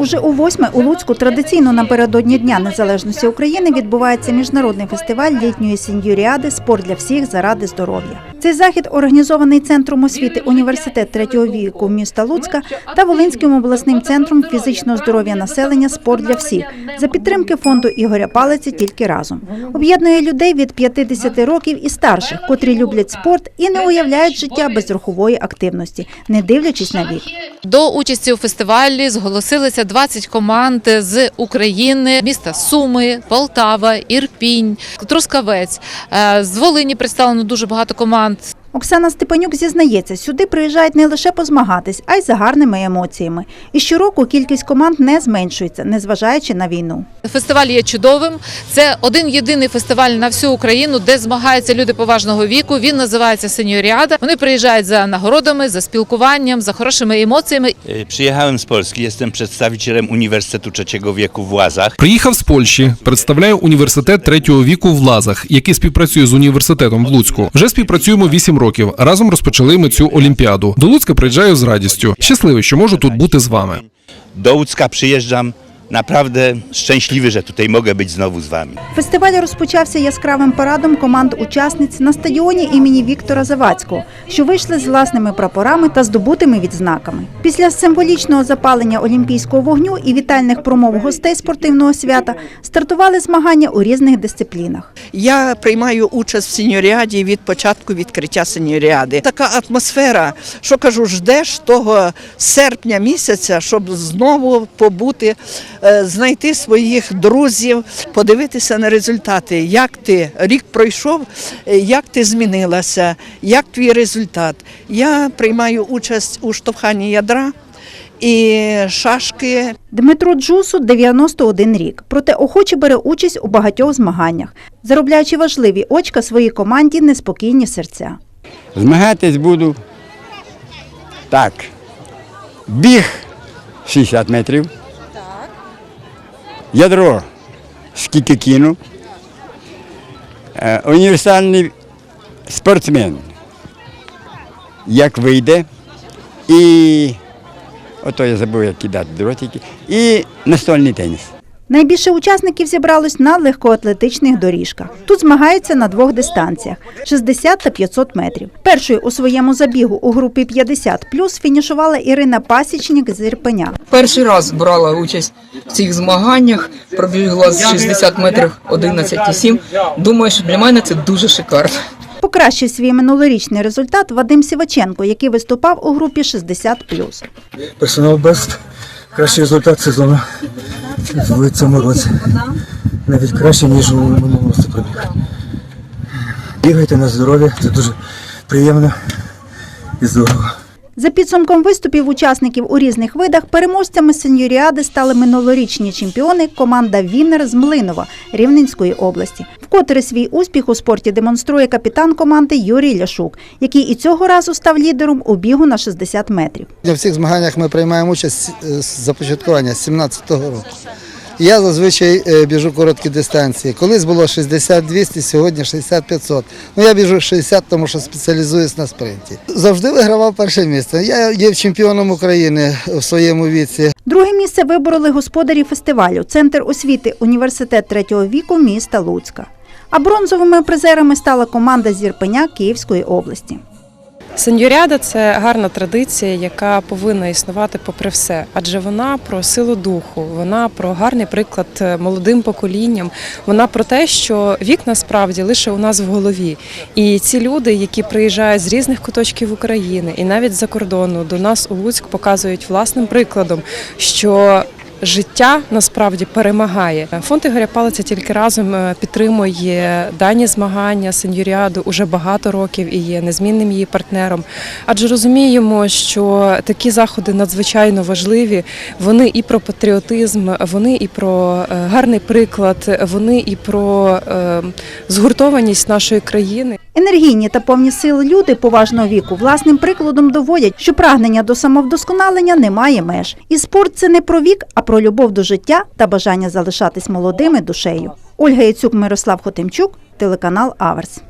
Уже у восьме у Луцьку традиційно напередодні Дня Незалежності України відбувається міжнародний фестиваль літньої сеньоріади Спорт для всіх заради здоров'я. Цей захід організований центром освіти університет третього віку міста Луцька та Волинським обласним центром фізичного здоров'я населення Спорт для всіх за підтримки фонду Ігоря Палиці тільки разом. Об'єднує людей від 50 років і старших, котрі люблять спорт і не уявляють життя без рухової активності, не дивлячись на вік. До участі у фестивалі зголосилися 20 команд з України, міста Суми, Полтава, Ірпінь, Трускавець. Е, З Волині представлено дуже багато команд. Оксана Степанюк зізнається, сюди приїжджають не лише позмагатись, а й за гарними емоціями. І щороку кількість команд не зменшується, незважаючи на війну. Фестиваль є чудовим. Це один єдиний фестиваль на всю Україну, де змагаються люди поважного віку. Він називається Сеньоріада. Вони приїжджають за нагородами, за спілкуванням, за хорошими емоціями. E, Przyjechałem z Polski, jestem przedstawicielem Uniwersytetu Trzeciego Wieku w Łazach. Приїхав з Польщі, представляю університет третього віку в Лазах, який співпрацює з університетом в Луцьку. Вже співпрацюємо 8 років. Разом розпочали ми цю олімпіаду. До Луцька приїжджаю з радістю. Щасливий, що можу тут бути з вами. До Луцька przyjeżdżam naprawdę szczęśliwy, że tutaj mogę być znowu z Wami. Фестиваль розпочався яскравим парадом команд-учасниць на стадіоні імені Віктора Завадського, що вийшли з власними прапорами та здобутими відзнаками. Після символічного запалення олімпійського вогню і вітальних промов гостей спортивного свята стартували змагання у різних дисциплінах. Я приймаю участь в сеньоріаді від початку відкриття сеньоріади. Така атмосфера, що кажу, ждеш того серпня місяця, щоб знову побути, знайти своїх друзів, подивитися на результати. Як ти рік пройшов, е, як ти змінилася, як твій результат. Я приймаю участь у штовханні ядра і шашки. Дмитру Джусу 91 рік, проте охоче бере участь у багатьох змаганнях, заробляючи важливі очка своїй команді неспокійні серця. Змагатись буду так. Біг 60 метрів. Ядро скільки кину. Е, Універсальний спортсмен. Як вийде. І ото я забув, як кидати дротики. І настольний теніс. Найбільше учасників зібралось на легкоатлетичних доріжках. Тут змагаються на двох дистанціях 60 та 500 метрів. Першою у своєму забігу у групі 50 фінішувала Ірина Пасічник з Ірпеня. Перший раз брала участь в цих змаганнях, пробігла з 60 метрів 11,7. Думаю, що для мене це дуже шикарно. Покращив свій минулорічний результат Вадим Сіваченко, який виступав у групі 60 Персонал Бест. Кращий результат сезону в цьому році. Навіть краще, ніж у минулому пробіг. Бігайте на здоров'я, це дуже приємно і здорово. За підсумком виступів учасників у різних видах переможцями сеньоріади стали минулорічні чемпіони команда Віннер з Млинова Рівненської області. Вкотре свій успіх у спорті демонструє капітан команди Юрій Ляшук, який і цього разу став лідером у бігу на 60 метрів. В цих змаганнях ми приймаємо участь е, з започаткування з 17-го року. Я зазвичай е, біжу короткі дистанції. Колись було 60-200, сьогодні 60-500. Ну я біжу 60, тому що спеціалізуюсь на спринті. Завжди вигравав перше місце. Я є чемпіоном України в своєму віці. Друге місце вибороли господарі фестивалю Центр освіти Університет третього віку міста Луцька. А бронзовими призерами стала команда з Ірпеня Київської області. Сеньоріада це гарна традиція, яка повинна існувати попри все, адже вона про силу духу, вона про гарний приклад е, молодим поколінням. Вона про те, що вік насправді лише у нас в голові. І ці люди, які приїжджають з різних куточків України і навіть за кордону до нас у Луцьк, показують власним прикладом, що Життя насправді перемагає. Фонд Ігоря Палиця тільки разом е, підтримує дані змагання сеньоріаду уже багато років і є незмінним її партнером. Адже розуміємо, що такі заходи надзвичайно важливі. Вони і про патріотизм, вони і про е, гарний приклад, вони і про е, згуртованість нашої країни. Енергійні та повні сили люди поважного віку власним прикладом доводять, що прагнення до самовдосконалення не має меж. І спорт це не про вік, а про любов до життя та бажання залишатись молодими душею. Ольга Яцюк, Мирослав Хотимчук, телеканал Аверс.